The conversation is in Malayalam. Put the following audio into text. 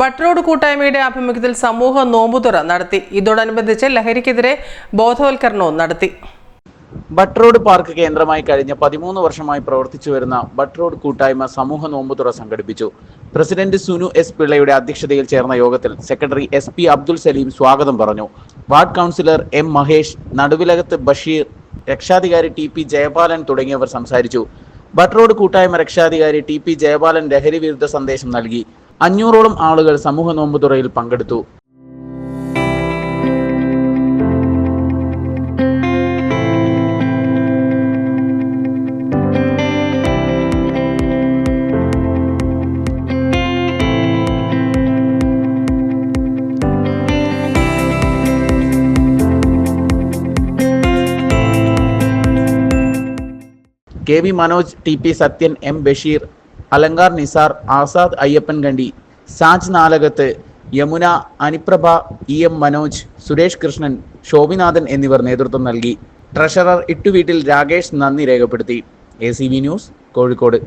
ബട്ട്റോഡ് കൂട്ടായ്മയുടെ ആഭിമുഖ്യത്തിൽ സമൂഹ നോമ്പുതുറ നടത്തി. ഇതോടനുബന്ധിച്ച് ലഹരിക്കെതിരെ ബോധവൽക്കരണവും നടത്തി. ബട്ടറോഡ് പാർക്ക് കേന്ദ്രമായി കഴിഞ്ഞ പതിമൂന്ന് വർഷമായി പ്രവർത്തിച്ചു വരുന്ന ബട്ടറോഡ് കൂട്ടായ്മ സമൂഹ നോമ്പുതുറ സംഘടിപ്പിച്ചു. പ്രസിഡന്റ് സുനു എസ് പിള്ളയുടെ അധ്യക്ഷതയിൽ ചേർന്ന യോഗത്തിൽ secretary S P Abdul Saleem സ്വാഗതം പറഞ്ഞു. Ward councillor M Mahesh Naduvilakath Basheer രക്ഷാധികാരി ടി പി ജയപാലൻ തുടങ്ങിയവർ സംസാരിച്ചു. ബട്ടറോഡ് കൂട്ടായ്മ രക്ഷാധികാരി ടി പി ജയപാലൻ ലഹരി വിരുദ്ധ സന്ദേശം നൽകി. അഞ്ഞൂറോളം ആളുകൾ സമൂഹ നോമ്പുതുറയിൽ പങ്കെടുത്തു. K V Manoj T P Sathyan M Basheer Alankar Nisar Azad Ayyappan Kandi Saj Nalakath Yamuna Aniprabha E M Manoj Suresh Krishnan Shobhinathan എന്നിവർ നേതൃത്വം നൽകി. ട്രഷറർ ഇട്ടുവീട്ടിൽ രാകേഷ് നന്ദി രേഖപ്പെടുത്തി. A news Kozhikode.